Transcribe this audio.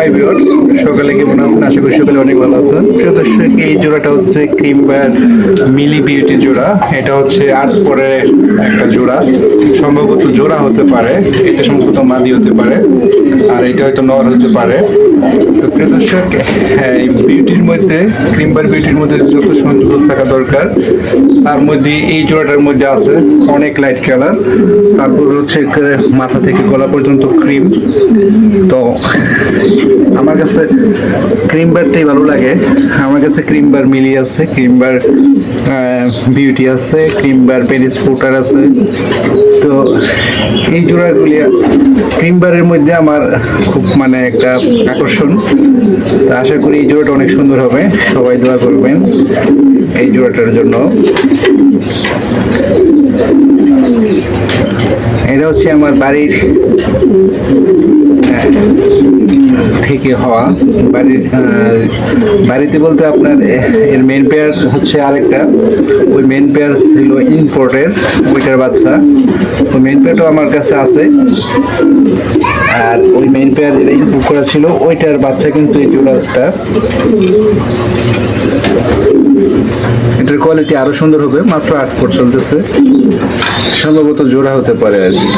Hi viewers সকালে কেমন আছেন? আশা করি সকালে অনেক ভালো আছেন। প্রিয় দর্শক, এই জোড়াটা হচ্ছে ক্রিমবার মিলি বিউটি জোড়া। এটা হচ্ছে আট পরে একটা জোড়া। সম্ভবত জোড়া হতে পারে, এটা সম্ভবত মাদি হতে পারে, আর এটা হয়তো নর হতে পারে। তো প্রিয় দর্শক হ্যাঁ এই বিউটির মধ্যে ক্রিমবার বিউটির মধ্যে যত সৌন্দর্য থাকা দরকার, তার মধ্যে এই জোড়াটার মধ্যে আছে অনেক লাইট কালার তারপর হচ্ছে মাথা থেকে গলা পর্যন্ত ক্রিম তো কাছে ক্রিম বারটাই ভালো লাগে। আমার কাছে ক্রিম বার মিলি আছে ক্রিম বার বিউটি আছে ক্রিম বার পেরিস পোটার আছে। তো এই জোড়াগুলি ক্রিম বারের মধ্যে আমার খুব মানে একটা আকর্ষণ। তো আশা করি এই জোড়াটা অনেক সুন্দর হবে। সবাই দোয়া করবেন এই জোড়াটার জন্য। এটা হচ্ছে আমার বাড়ির আহ, থেকে হওয়া। বাড়ির বাড়িতে বলতে আপনার এর মেন পেয়ার হচ্ছে আরেকটা। ওই মেন পেয়ার ছিল ইম্পোর্টের ওইটার বাচ্চা। ওই মেন পেয়ারটাও আমার কাছে আছে। আর ওই মেন পেয়ার যেটা ইম্পোর্ট করা ছিল, ওইটার বাচ্চা কিন্তু এই জোড়াটা এটার কোয়ালিটি আরও সুন্দর হবে, মাত্র আট ফুট চলতেছে। সম্ভবত জোড়া হতে পারে আর কি।